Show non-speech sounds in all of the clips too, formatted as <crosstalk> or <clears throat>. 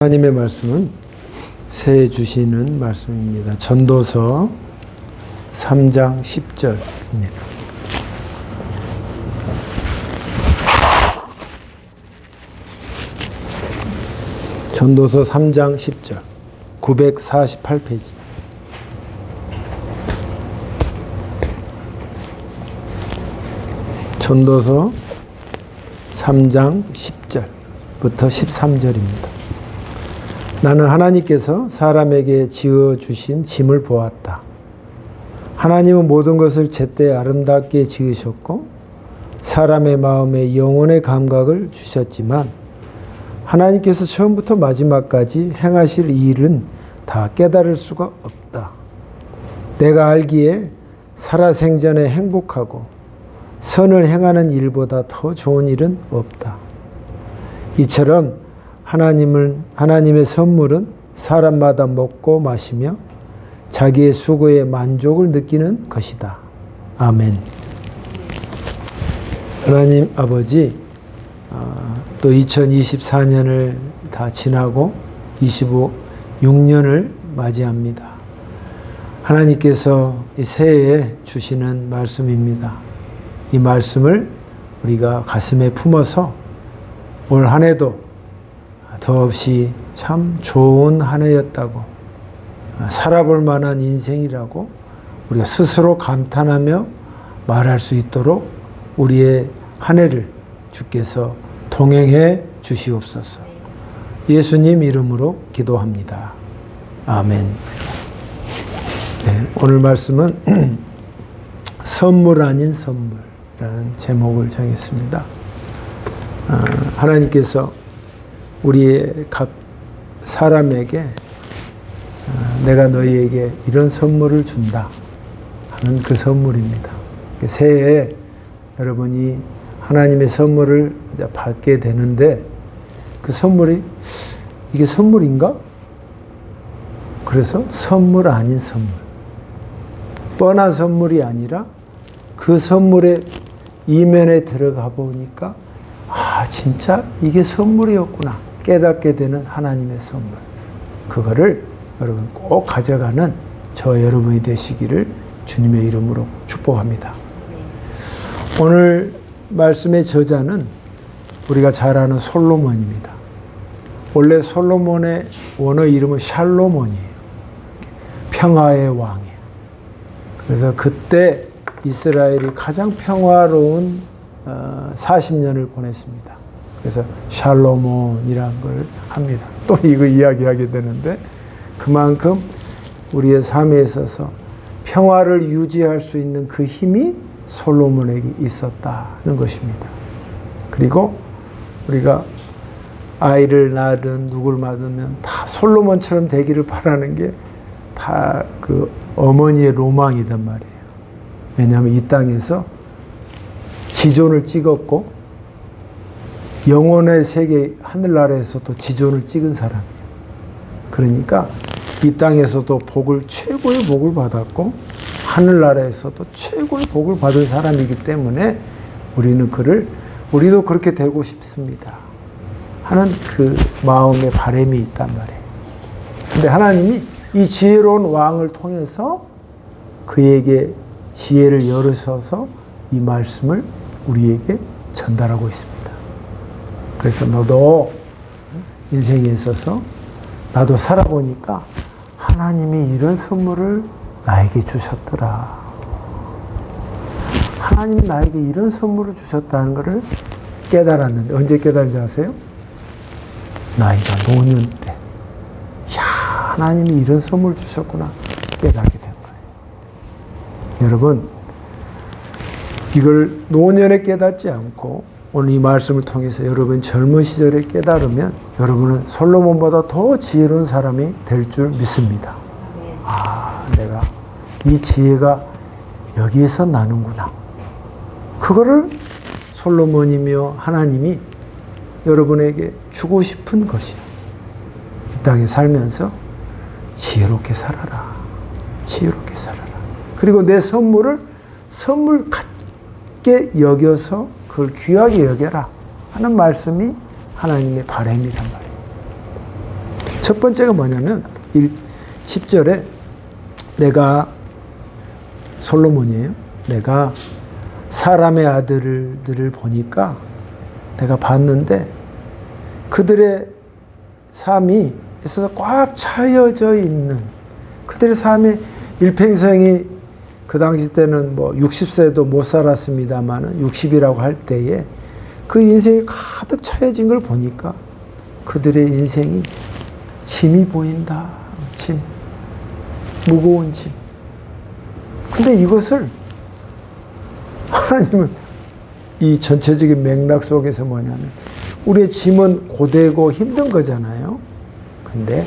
하나님의 말씀은 새해 주시는 말씀입니다. 전도서 3장 10절입니다. 전도서 3장 10절 948페이지 전도서 3장 10절부터 13절입니다. 나는 하나님께서 사람에게 지어 주신 짐을 보았다. 하나님은 모든 것을 제때 아름답게 지으셨고 사람의 마음에 영혼의 감각을 주셨지만 하나님께서 처음부터 마지막까지 행하실 일은 다 깨달을 수가 없다. 내가 알기에 살아생전에 행복하고 선을 행하는 일보다 더 좋은 일은 없다. 이처럼 하나님을 하나님의 선물은 사람마다 먹고 마시며 자기의 수고에 만족을 느끼는 것이다. 아멘. 하나님 아버지 아, 또 2024년을 다 지나고 25 6년을 맞이합니다. 하나님께서 이 새해에 주시는 말씀입니다. 이 말씀을 우리가 가슴에 품어서 올 한 해도 더없이 참 좋은 한 해였다고 살아볼 만한 인생이라고 우리가 스스로 감탄하며 말할 수 있도록 우리의 한 해를 주께서 동행해 주시옵소서. 예수님 이름으로 기도합니다. 아멘. 네, 오늘 말씀은 <clears throat> 선물 아닌 선물이라는 제목을 정했습니다. 아, 하나님께서 우리의 각 사람에게 아, 내가 너희에게 이런 선물을 준다 하는 그 선물입니다. 새해에 여러분이 하나님의 선물을 받게 되는데 그 선물이 이게 선물인가? 그래서 선물 아닌 선물. 뻔한 선물이 아니라 그 선물의 이면에 들어가 보니까 아, 진짜 이게 선물이었구나. 깨닫게 되는 하나님의 선물. 그거를 여러분 꼭 가져가는 저 여러분이 되시기를 주님의 이름으로 축복합니다. 오늘 말씀의 저자는 우리가 잘 아는 솔로몬입니다. 원래 솔로몬의 원어 이름은 샬로몬이에요. 평화의 왕이에요. 그래서 그때 이스라엘이 가장 평화로운 40년을 보냈습니다. 그래서 샬로몬이라는 걸 합니다. 또 이거 이야기하게 되는데 그만큼 우리의 삶에 있어서 평화를 유지할 수 있는 그 힘이 솔로몬에게 있었다는 것입니다. 그리고 우리가 아이를 낳든 누굴 낳으면 다 솔로몬처럼 되기를 바라는 게 다 그 어머니의 로망이단 말이에요. 왜냐하면 이 땅에서 지존을 찍었고 영혼의 세계 하늘나라에서도 지존을 찍은 사람이에요. 그러니까 이 땅에서도 복을 최고의 복을 받았고 하늘나라에서도 최고의 복을 받은 사람이기 때문에 우리는 그를 우리도 그렇게 되고 싶습니다. 하는 그 마음의 바램이 있단 말이에요. 근데 하나님이 이 지혜로운 왕을 통해서 그에게 지혜를 열으셔서 이 말씀을 우리에게 전달하고 있습니다. 그래서 너도 인생에 있어서 나도 살아보니까 하나님이 이런 선물을 나에게 주셨더라. 하나님이 나에게 이런 선물을 주셨다는 것을 깨달았는데 언제 깨달은지 아세요? 나이가 노년 때. 야, 하나님이 이런 선물 주셨구나. 깨닫게 된 거예요. 여러분, 이걸 노년에 깨닫지 않고 오늘 이 말씀을 통해서 여러분 젊은 시절에 깨달으면 여러분은 솔로몬보다 더 지혜로운 사람이 될 줄 믿습니다. 아, 내가 이 지혜가 여기에서 나는구나. 그거를 솔로몬이며 하나님이 여러분에게 주고 싶은 것이야. 이 땅에 살면서 지혜롭게 살아라. 지혜롭게 살아라. 그리고 내 선물을 선물 같게 여겨서 그걸 귀하게 여겨라 하는 말씀이 하나님의 바램이란 말이에요. 첫 번째가 뭐냐면 10절에 내가 솔로몬이에요. 내가 사람의 아들들을 보니까 내가 봤는데 그들의 삶이 있어서 꽉 차여져 있는 그들의 삶의 일평생이 그 당시 때는 뭐 60세도 못 살았습니다만은 60이라고 할 때에 그 인생이 가득 차여진 걸 보니까 그들의 인생이 짐이 보인다. 짐. 무거운 짐. 근데 이것을 <laughs> 하나님은 이 전체적인 맥락 속에서 뭐냐면 우리의 짐은 고되고 힘든 거잖아요. 근데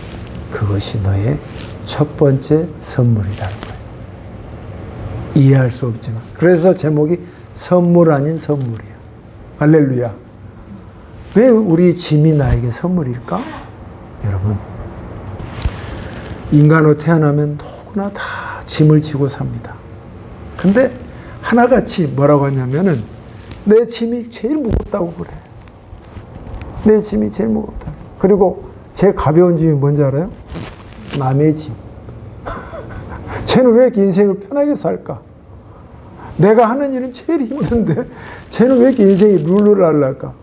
그것이 너의 첫 번째 선물이라는. 이해할 수 없지만. 그래서 제목이 선물 아닌 선물이야. 할렐루야. 왜 우리 짐이 나에게 선물일까? 여러분, 인간으로 태어나면 누구나 다 짐을 지고 삽니다. 근데 하나같이 뭐라고 하냐면은 내 짐이 제일 무겁다고 그래. 내 짐이 제일 무겁다. 그리고 제일 가벼운 짐이 뭔지 알아요? 남의 짐. 쟤는 왜 인생을 편하게 살까? 내가 하는 일은 제일 힘든데 쟤는 왜 이렇게 인생이 룰루랄랄까?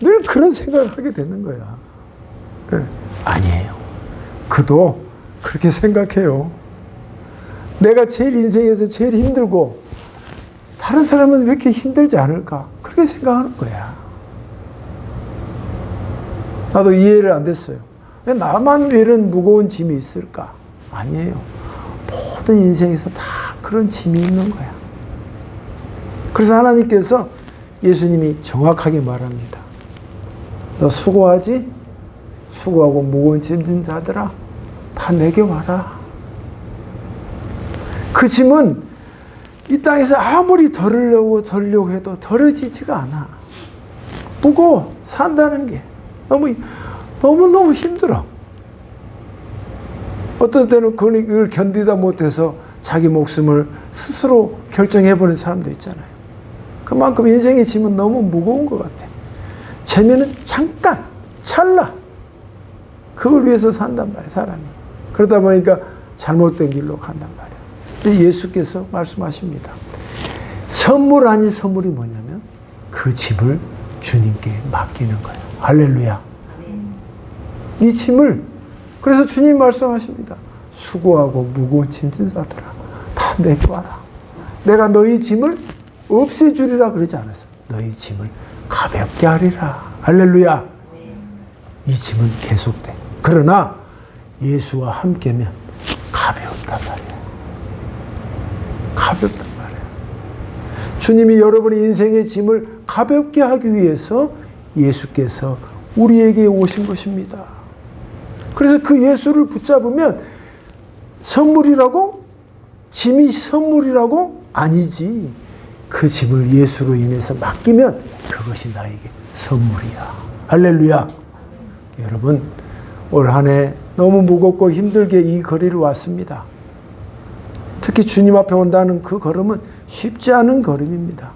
늘 그런 생각을 하게 되는 거야. 네. 아니에요. 그도 그렇게 생각해요. 내가 제일 인생에서 제일 힘들고 다른 사람은 왜 이렇게 힘들지 않을까? 그렇게 생각하는 거야. 나도 이해를 안 됐어요. 왜 나만 왜 이런 무거운 짐이 있을까? 아니에요. 모든 인생에서 다 그런 짐이 있는 거야. 그래서 하나님께서 예수님이 정확하게 말합니다. 너 수고하지? 수고하고 무거운 짐진 자들아, 다 내게 와라. 그 짐은 이 땅에서 아무리 덜으려고 덜려고 해도 덜어지지가 않아. 무거워. 산다는 게 너무 너무너무 힘들어. 어떤 때는 그걸 견디다 못해서 자기 목숨을 스스로 결정해버린 사람도 있잖아요. 그만큼 인생의 짐은 너무 무거운 것 같아. 재미는 잠깐, 찰나. 그걸 위해서 산단 말이야, 사람이. 그러다 보니까 잘못된 길로 간단 말이야. 예수께서 말씀하십니다. 선물 아닌 선물이 뭐냐면 그 짐을 주님께 맡기는 거예요. 할렐루야. 이 짐을 그래서 주님 말씀하십니다. 수고하고 무거운 짐진 자들아 다 내게 와라. 내가 너희 짐을 없애주리라 그러지 않았어. 너희 짐을 가볍게 하리라. 할렐루야. 이 짐은 계속돼. 그러나 예수와 함께면 가볍단 말이야. 가볍단 말이야. 주님이 여러분의 인생의 짐을 가볍게 하기 위해서 예수께서 우리에게 오신 것입니다. 그래서 그 예수를 붙잡으면 선물이라고? 짐이 선물이라고? 아니지. 그 짐을 예수로 인해서 맡기면 그것이 나에게 선물이야. 할렐루야. 여러분, 올 한 해 너무 무겁고 힘들게 이 거리를 왔습니다. 특히 주님 앞에 온다는 그 걸음은 쉽지 않은 걸음입니다.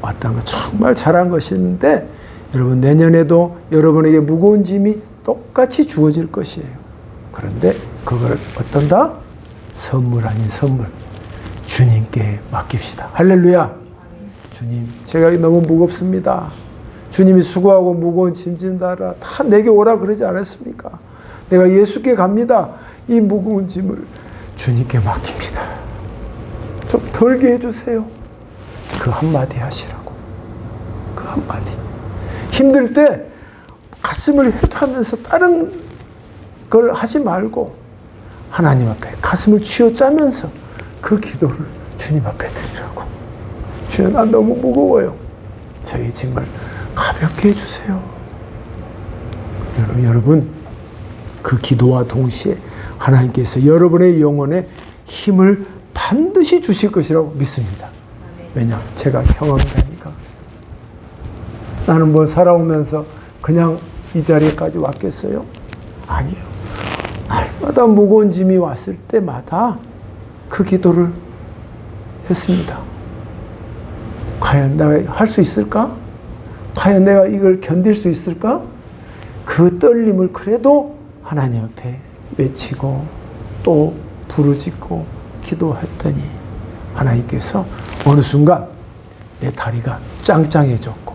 왔다는 건 정말 잘한 것인데, 여러분, 내년에도 여러분에게 무거운 짐이 똑같이 주어질 것이에요. 그런데 그걸 어떤다? 선물 아닌 선물. 주님께 맡깁시다. 할렐루야. 주님, 제가 너무 무겁습니다. 주님이 수고하고 무거운 짐진 다라 다 내게 오라 그러지 않았습니까? 내가 예수께 갑니다. 이 무거운 짐을 주님께 맡깁니다. 좀 덜게 해주세요. 그 한마디 하시라고. 그 한마디. 힘들 때 가슴을 회파하면서 다른 걸 하지 말고 하나님 앞에 가슴을 쥐어짜면서 그 기도를 주님 앞에 드리라고. 주여, 난 너무 무거워요. 저희 짐을 가볍게 해주세요. 여러분, 여러분, 그 기도와 동시에 하나님께서 여러분의 영혼에 힘을 반드시 주실 것이라고 믿습니다. 왜냐? 제가 경험이니까. 나는 뭐 살아오면서 그냥 이 자리까지 왔겠어요? 아니요. 날마다 무거운 짐이 왔을 때마다 그 기도를 했습니다. 과연 내가 할 수 있을까? 과연 내가 이걸 견딜 수 있을까? 그 떨림을 그래도 하나님 앞에 외치고 또 부르짖고 기도했더니 하나님께서 어느 순간 내 다리가 짱짱해졌고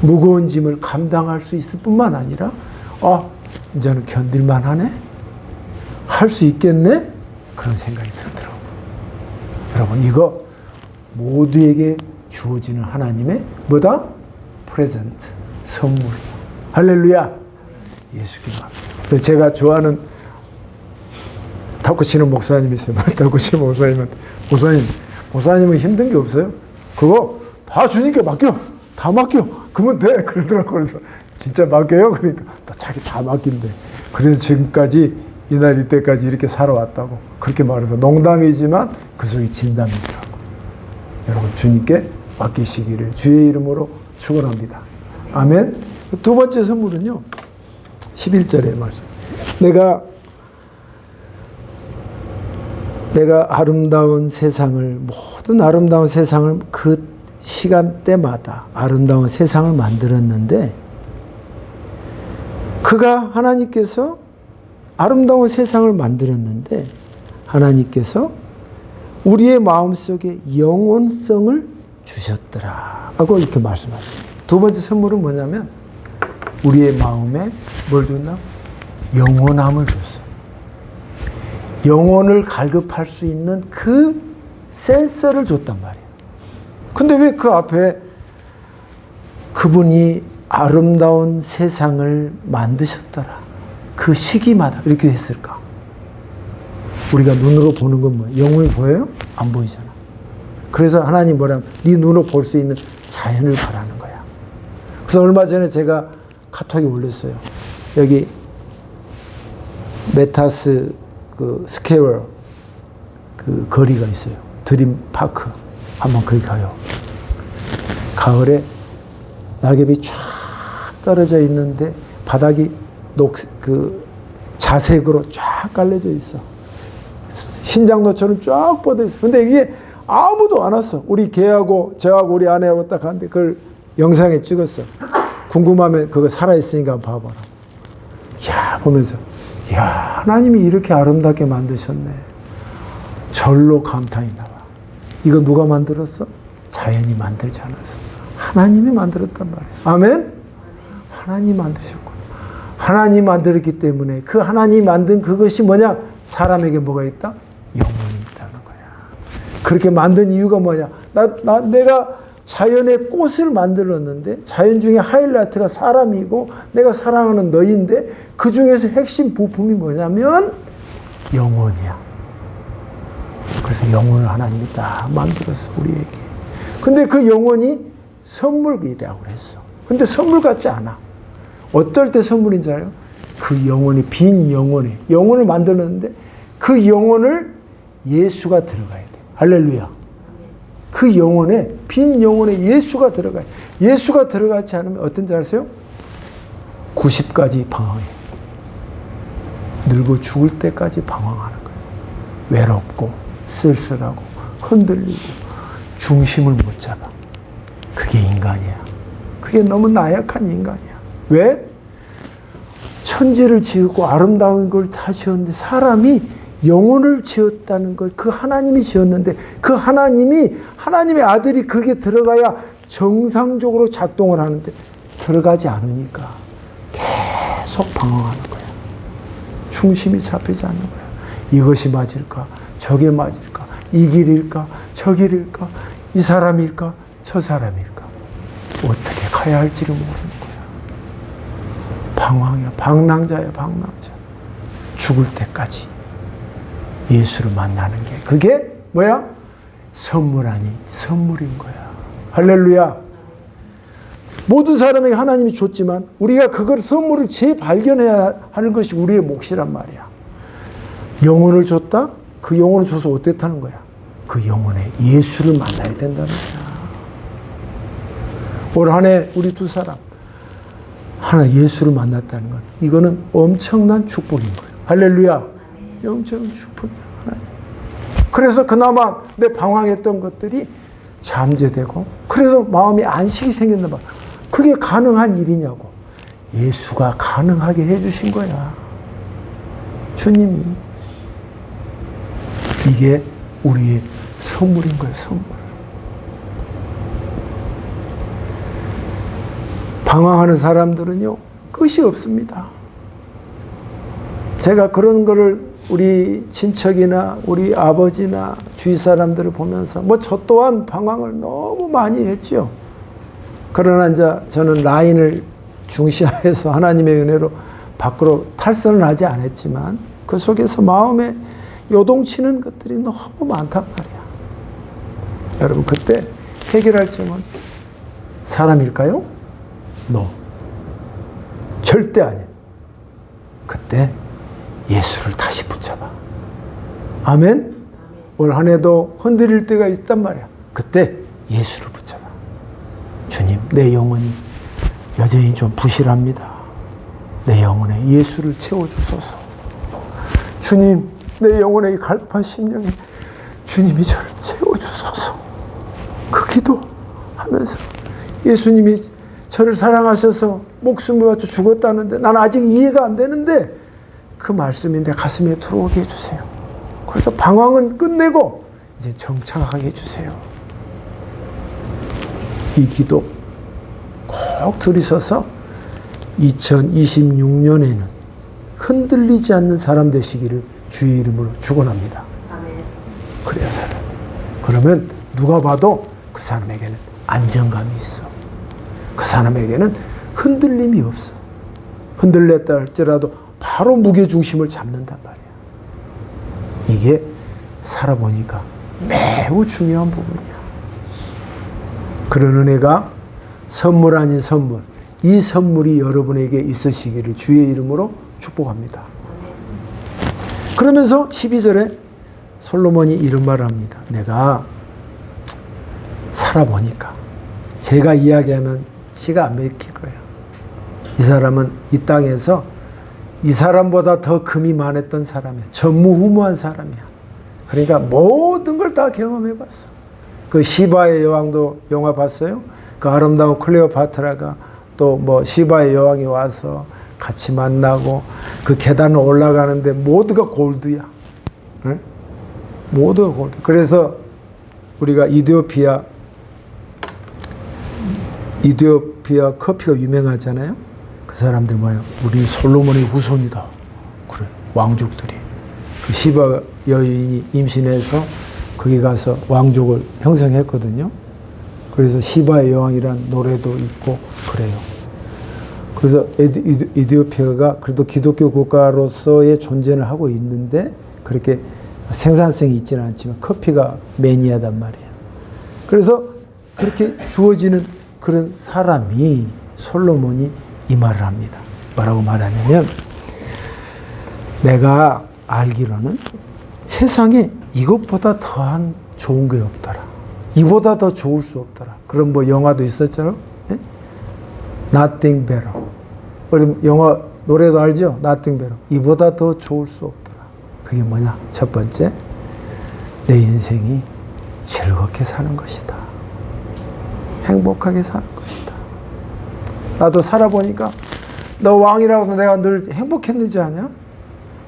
무거운 짐을 감당할 수 있을 뿐만 아니라 어 이제는 견딜만 하네 할 수 있겠네 그런 생각이 들더라고요 여러분 이거 모두에게 주어지는 하나님의 뭐다? 프레젠트 선물 할렐루야 예수 기도 제가 좋아하는 탁구 치는 목사님이 있어요. <laughs> 탁구 치는 목사님은 목사님, 목사님은 힘든 게 없어요. 그거 다 주님께 맡겨, 다 맡겨. 그러면 돼. <laughs> 그러더라고 그래서 진짜 맡겨요. 그러니까 자기 다 맡긴대. 그래서 지금까지 이날 이때까지 이렇게 살아왔다고 그렇게 말해서 농담이지만 그 속에 진담이더라고. 여러분 주님께 맡기시기를 주의 이름으로 축원합니다. 아멘. 두 번째 선물은요. 11절의 말씀. 내가 내가 아름다운 세상을 모든 아름다운 세상을 그 시간대마다 아름다운 세상을 만들었는데 그가 하나님께서 아름다운 세상을 만들었는데 하나님께서 우리의 마음속에 영혼성을 주셨더라 하고 이렇게 말씀하십니다. 두 번째 선물은 뭐냐면 우리의 마음에 뭘 줬나? 영원함을 줬어. 영혼을 갈급할 수 있는 그 센서를 줬단 말이에요. 근데 왜 그 앞에 그분이 아름다운 세상을 만드셨더라. 그 시기마다 이렇게 했을까? 우리가 눈으로 보는 건 뭐예요? 영혼이 보여요? 안 보이잖아. 그래서 하나님 뭐라면 네 눈으로 볼 수 있는 자연을 바라는 거야. 그래서 얼마 전에 제가 카톡에 올렸어요. 여기 메타스 그 스퀘어 그 거리가 있어요. 드림 파크. 한번 거기 가요. 가을에 낙엽이 쫙 떨어져 있는데 바닥이 녹, 그 자색으로 쫙 깔려져 있어. 신장로처럼 쫙 뻗어 있어. 근데 이게 아무도 안 왔어. 우리 걔하고 저하고 우리 아내하고 딱 하는데 그걸 영상에 찍었어. 궁금하면 그거 살아있으니까 봐봐라. 야 보면서 야 하나님이 이렇게 아름답게 만드셨네. 절로 감탄이 나와. 이거 누가 만들었어? 자연이 만들지 않았어. 하나님이 만들었단 말이야. 아멘? 하나님 만드셨구나. 하나님 만들었기 때문에 그 하나님 만든 그것이 뭐냐? 사람에게 뭐가 있다? 영혼이 있다는 거야. 그렇게 만든 이유가 뭐냐? 나, 나, 내가 자연의 꽃을 만들었는데 자연 중에 하이라이트가 사람이고 내가 사랑하는 너인데 그 중에서 핵심 부품이 뭐냐면 영혼이야. 그래서 영혼을 하나님이 딱 만들었어 우리에게. 근데 그 영혼이 선물이라고 했어. 근데 선물 같지 않아. 어떨 때 선물인지 알아요? 그 영혼이 빈 영혼에 영혼을 만들었는데 그 영혼을 예수가 들어가야 돼. 할렐루야. 그 영혼에 빈 영혼에 예수가 들어가요. 예수가 들어가지 않으면 어떤지 아세요? 90까지 방황해. 늙어 죽을 때까지 방황하는 거예요. 외롭고 쓸쓸하고 흔들리고 중심을 못 잡아. 그게 인간이야. 그게 너무 나약한 인간이야. 왜? 천지를 지었고 아름다운 걸 다 지었는데 사람이 영혼을 지었다는 걸 그 하나님이 지었는데 그 하나님이 하나님의 아들이 그게 들어가야 정상적으로 작동을 하는데 들어가지 않으니까 계속 방황하는 거야. 중심이 잡히지 않는 거야. 이것이 맞을까? 저게 맞을까? 이 길일까? 저 길일까? 이 사람일까? 저 사람일까? 어떻게 가야 할지를 모르는 거야. 방황이야. 방랑자야, 방랑자. 죽을 때까지. 예수를 만나는 게 그게 뭐야? 선물 아니 선물인 거야. 할렐루야. 모든 사람에게 하나님이 줬지만 우리가 그걸 선물을 재발견해야 하는 것이 우리의 몫이란 말이야. 영혼을 줬다? 그 영혼을 줘서 어땠다는 거야? 그 영혼에 예수를 만나야 된다는 거야. 올 한 해 우리 두 사람 하나 예수를 만났다는 건 이거는 엄청난 축복인 거예요. 할렐루야. 영적인 축복이야 하나님. 그래서 그나마 내 방황했던 것들이 잠재되고 그래서 마음이 안식이 생겼나 봐. 그게 가능한 일이냐고. 예수가 가능하게 해주신 거야. 주님이. 이게 우리의 선물인 거예요, 선물. 방황하는 사람들은요, 끝이 없습니다. 제가 그런 거를 우리 친척이나 우리 아버지나 주위 사람들을 보면서 뭐 저 또한 방황을 너무 많이 했죠. 그러나 이제 저는 라인을 중시하여서 하나님의 은혜로 밖으로 탈선을 하지 않았지만 그 속에서 마음에 요동치는 것들이 너무 많단 말이야. 여러분 그때 해결할 점은 사람일까요? No. 절대 아니에요. 그때 예수를 다시 붙잡아. 아멘? 올 한 해도 흔들릴 때가 있단 말이야. 그때 예수를 붙잡아. 주님, 내 영혼이 여전히 좀 부실합니다. 내 영혼에 예수를 채워주소서. 주님, 내 영혼의 갈판 심령에 주님이 저를 채워주소서. 그 기도 하면서 예수님이 저를 사랑하셔서 목숨을 바쳐 죽었다는데 난 아직 이해가 안 되는데 그 말씀이 내 가슴에 들어오게 해주세요. 그래서 방황은 끝내고 이제 정착하게 해주세요. 이 기도 꼭 들이셔서 2026년에는 흔들리지 않는 사람 되시기를 주의 이름으로 축원합니다. 그래야 살아야 돼. 그러면 누가 봐도 그 사람에게는 안정감이 있어. 그 사람에게는 흔들림이 없어. 흔들렸다 할지라도 바로 무게 중심을 잡는단 말이야. 이게 살아보니까 매우 중요한 부분이야. 그런 은혜가 선물 아닌 선물, 이 선물이 여러분에게 있으시기를 주의 이름으로 축복합니다. 그러면서 12절에 솔로몬이 이런 말을 합니다. 내가 살아보니까 제가 이야기하면 시가 안 맥힐 거예요. 이 사람은 이 땅에서 이 사람보다 더 금이 많았던 사람이야. 전무후무한 사람이야. 그러니까 모든 걸 다 경험해 봤어. 그 시바의 여왕도 영화 봤어요? 그 아름다운 클레오파트라가 또 뭐 시바의 여왕이 와서 같이 만나고 그 계단을 올라가는데 모두가 골드야. 응? 모두가 골드. 그래서 우리가 이디오피아 이디오피아 커피가 유명하잖아요. 그 사람들 뭐예요? 우리 솔로몬의 후손이다. 그래 왕족들이 그 시바 여인이 임신해서 거기 가서 왕족을 형성했거든요. 그래서 시바의 여왕이란 노래도 있고 그래요. 그래서 에디- 이디오피아가 그래도 기독교 국가로서의 존재를 하고 있는데 그렇게 생산성이 있지는 않지만 커피가 매니아단 말이에요. 그래서 그렇게 주어지는 그런 사람이 솔로몬이 이 말을 합니다. 뭐라고 말하냐면 내가 알기로는 세상에 이것보다 더한 좋은 게 없더라. 이보다 더 좋을 수 없더라. 그런 뭐 영화도 있었잖아. 예? Nothing better. 우리 영화 노래도 알죠? Nothing better. 이보다 더 좋을 수 없더라. 그게 뭐냐? 첫 번째, 내 인생이 즐겁게 사는 것이다. 행복하게 사는 것이다. 나도 살아보니까 너 왕이라고 내가 늘 행복했는지 아냐?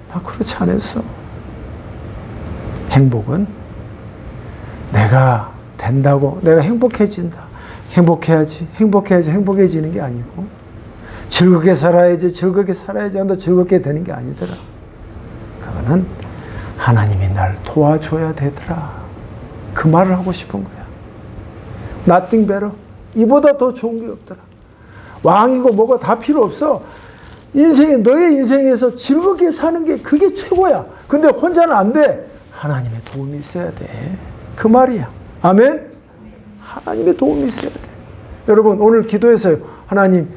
나 그렇지 않았어. 행복은 내가 된다고 내가 행복해진다. 행복해야지, 행복해야지, 행복해지는 게 아니고 즐겁게 살아야지, 즐겁게 살아야지 한다 즐겁게 되는 게 아니더라. 그거는 하나님이 날 도와줘야 되더라. 그 말을 하고 싶은 거야. Nothing better. 이보다 더 좋은 게 없더라. 왕이고 뭐가 다 필요 없어. 인생에 너의 인생에서 즐겁게 사는 게 그게 최고야. 근데 혼자는 안 돼. 하나님의 도움이 있어야 돼. 그 말이야. 아멘. 하나님의 도움이 있어야 돼. 여러분 오늘 기도해서요. 하나님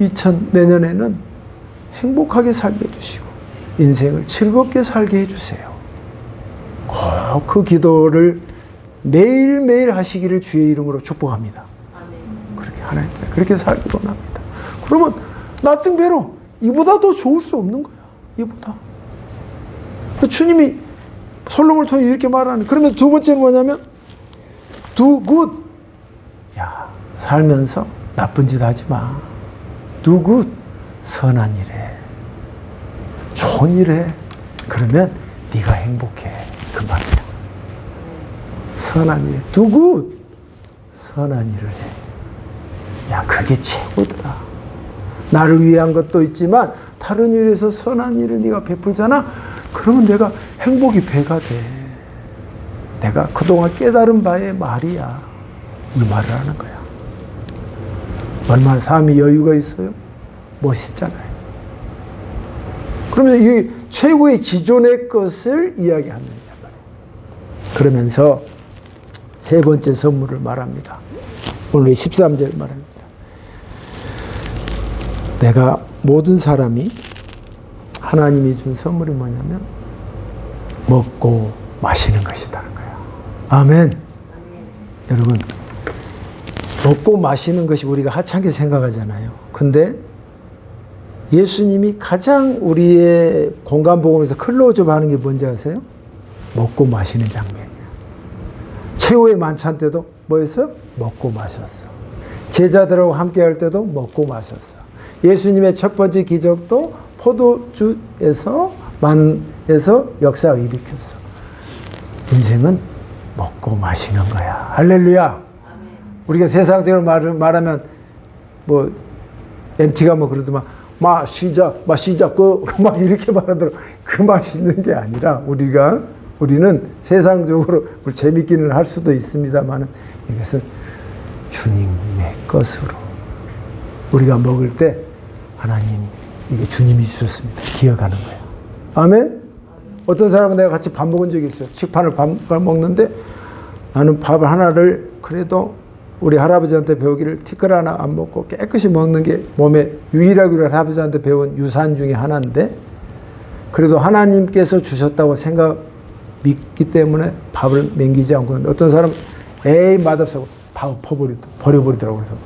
2000 내년에는 행복하게 살게 해주시고 인생을 즐겁게 살게 해주세요. 꼭 그 기도를 매일매일 하시기를 주의 이름으로 축복합니다. 그렇게 하나님 그렇게 살기 원합니다. 그러면 나등 배로 이보다 더 좋을 수 없는 거야. 이보다. 그 주님이 솔로몬을 통해 이렇게 말하는. 그러면 두 번째는 뭐냐면 do good. 야 살면서 나쁜 짓 하지 마. 누구 선한 일에 좋은 일에 그러면 네가 행복해 그 말이야. 선한 일 누구 선한 일을 해. 야 그게 최고더라. 나를 위한 것도 있지만 다른 일에서 선한 일을 네가 베풀잖아. 그러면 내가 행복이 배가 돼. 내가 그동안 깨달은 바의 말이야. 이 말을 하는 거야. 얼마나 삶이 여유가 있어요? 멋있잖아요. 그러면 이 최고의 지존의 것을 거예요. 그러면서 세 번째 선물을 말합니다. 오늘 13절 말합니다. 내가 모든 사람이 하나님이 준 선물이 뭐냐면 먹고 마시는 것이라는 거야. 아멘. 여러분, 먹고 마시는 것이 우리가 하찮게 생각하잖아요. 근데 예수님이 가장 우리의 공간복음에서 클로즈업 하는 게 뭔지 아세요? 먹고 마시는 장면이야. 최후의 만찬 때도 뭐였어? 먹고 마셨어. 제자들하고 함께 할 때도 먹고 마셨어. 예수님의 첫 번째 기적도 포도주에서 만에서 역사를 일으켰어. 인생은 먹고 마시는 거야. 할렐루야. 우리가 세상적으로 말, 말하면 뭐 MT가 뭐 그러더만 마시자 마시자 그막 <laughs> 이렇게 말하더라. 그 맛있는 게 아니라 우리가 우리는 세상적으로 재밌기는 할 수도 있습니다만은 이것은 주님의 것으로 우리가 먹을 때 하나님 이게 주님이 주셨습니다. 기억하는 거예요. 아멘. 어떤 사람은 내가 같이 밥 먹은 적이 있어요. 식판을 밥을 먹는데 나는 밥 하나를 그래도 우리 할아버지한테 배우기를 티끌 하나 안 먹고 깨끗이 먹는 게 몸에 유일하게 우리 할아버지한테 배운 유산 중에 하나인데 그래도 하나님께서 주셨다고 생각 믿기 때문에 밥을 남기지 않고 어떤 사람 에이 맛없어 밥 퍼버리 버려버리더라고 그래서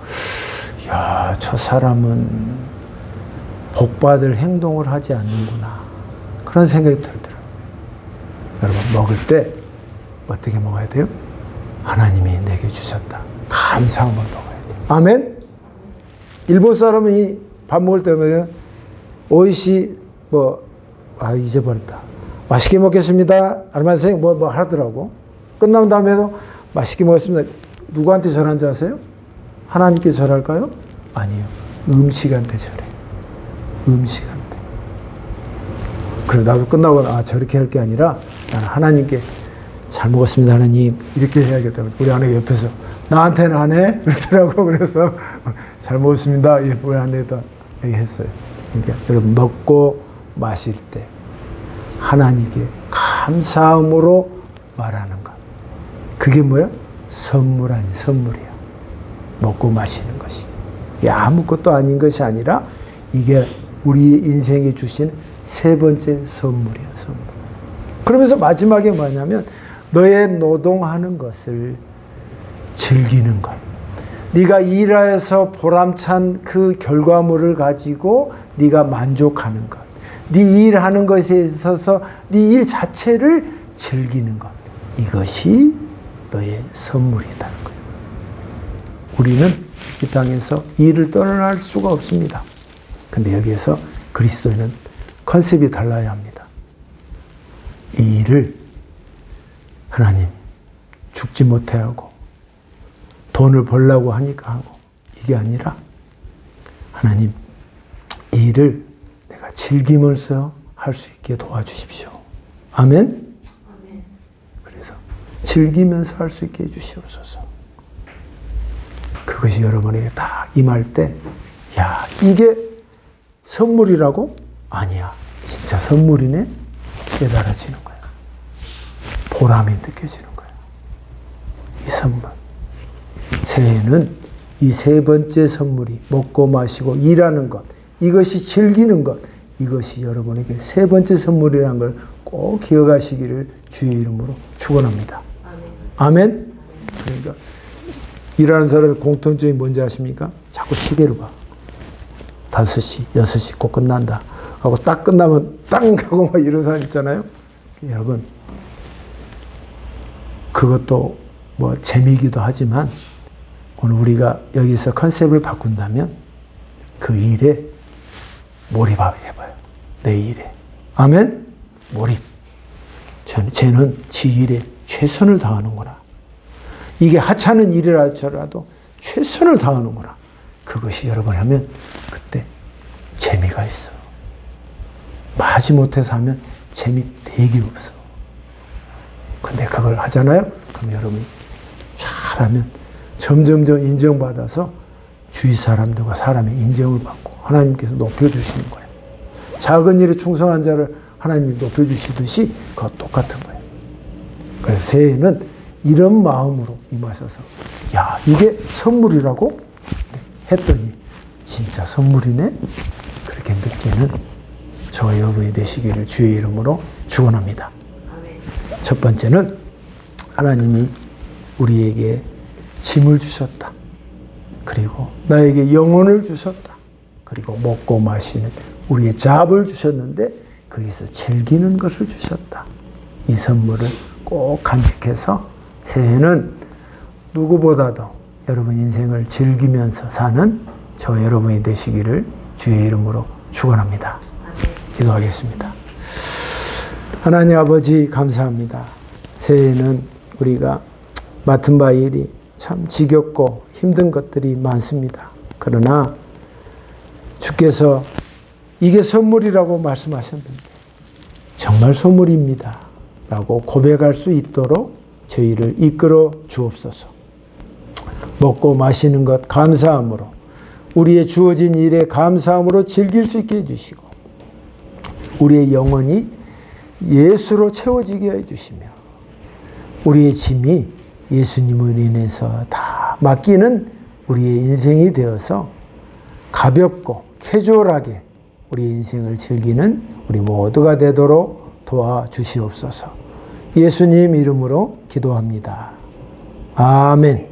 야 저 사람은 복받을 행동을 하지 않는구나 그런 생각이 들더라고요. 여러분 먹을 때 어떻게 먹어야 돼요? 하나님이 내게 주셨다. 감사함을 먹어야 돼. 아멘. 일본 사람이 밥 먹을 때면 오이시 뭐 아 잊어버렸다. 맛있게 먹겠습니다. 알마생 뭐, 뭐 하더라고. 끝난 다음에도 맛있게 먹었습니다. 누구한테 절한지 아세요? 하나님께 절할까요? 아니요. 음식한테 절해. 음식한테. 그래 나도 끝나고 아 저렇게 할 게 아니라 나는 하나님께 잘 먹었습니다 하나님 이렇게 해야겠다. 우리 아내 옆에서 나한테는 안 해? <laughs> 그러더라고. 그래서 잘 먹었습니다. 예, 우리 아내도 얘기했어요. 그러니까 여러분 먹고 마실 때 하나님께 감사함으로 말하는 것. 그게 뭐야? 선물 아니 선물이야. 먹고 마시는 것이. 이게 아무것도 아닌 것이 아니라 이게 우리 인생에 주신 세 번째 선물이야, 선물. 그러면서 마지막에 뭐냐면 너의 노동하는 것을 즐기는 것. 네가 일하여서 보람찬 그 결과물을 가지고 네가 만족하는 것. 네 일하는 것에 있어서 네 일 자체를 즐기는 것. 이것이 너의 선물이라는 거예요. 우리는 이 땅에서 일을 떠날 수가 없습니다. 근데 여기에서 그리스도인은 컨셉이 달라야 합니다. 이 일을 하나님 죽지 못해 하고 돈을 벌라고 하니까 하고 이게 아니라 하나님 이 일을 내가 즐기면서 할 수 있게 도와주십시오. 아멘. 즐기면서 할 수 있게 해주시옵소서. 그것이 여러분에게 다 임할 때, 야, 이게 선물이라고? 아니야. 진짜 선물이네? 깨달아지는 거야. 보람이 느껴지는 거야. 이 선물. 새해는 이 세 번째 선물이 먹고 마시고 일하는 것, 이것이 즐기는 것, 이것이 여러분에게 세 번째 선물이라는 걸 꼭 기억하시기를 주의 이름으로 축원합니다. 아멘. 그러니까 일하는 사람의 공통점이 뭔지 아십니까? 자꾸 시계를 봐. 5시, 6시 꼭 끝난다. 하고 딱 끝나면 땅 하고 막 이런 사람 있잖아요. 여러분, 그것도 뭐 재미이기도 하지만 오늘 우리가 여기서 컨셉을 바꾼다면 그 일에 몰입해봐요. 내 일에. 아멘? 몰입. 쟤는, 지 일에 최선을 다하는구나. 이게 하찮은 일이라 할지라도 최선을 다하는구나. 그것이 여러분 하면 그때 재미가 있어. 마지 못해서 하면 재미 되게 없어. 근데 그걸 하잖아요? 그럼 여러분이 잘하면 점점점 인정받아서 주위 사람들과 사람의 인정을 받고 하나님께서 높여주시는 거예요. 작은 일에 충성한 자를 하나님이 높여주시듯이 그거 똑같은 거예요. 그래서 새해에는 이런 마음으로 임하셔서 야 이게 선물이라고 했더니 진짜 선물이네 그렇게 느끼는 저 여러분이 되시기를 주의 이름으로 축원합니다. 첫 번째는 하나님이 우리에게 짐을 주셨다. 그리고 나에게 영혼을 주셨다. 그리고 먹고 마시는 우리의 잡을 주셨는데 거기서 즐기는 것을 주셨다. 이 선물을 꼭 간직해서 새해는 누구보다도 여러분 인생을 즐기면서 사는 저 여러분이 되시기를 주의 이름으로 축원합니다. 기도하겠습니다. 하나님 아버지 감사합니다. 새해에는 우리가 맡은 바 일이 참 지겹고 힘든 것들이 많습니다. 그러나 주께서 이게 선물이라고 말씀하셨는데 정말 선물입니다. 라고 고백할 수 있도록 저희를 이끌어 주옵소서. 먹고 마시는 것 감사함으로 우리의 주어진 일에 감사함으로 즐길 수 있게 해주시고 우리의 영혼이 예수로 채워지게 해주시며 우리의 짐이 예수님을 인해서 다 맡기는 우리의 인생이 되어서 가볍고 캐주얼하게 우리의 인생을 즐기는 우리 모두가 되도록 도와주시옵소서. 예수님 이름으로 기도합니다. 아멘.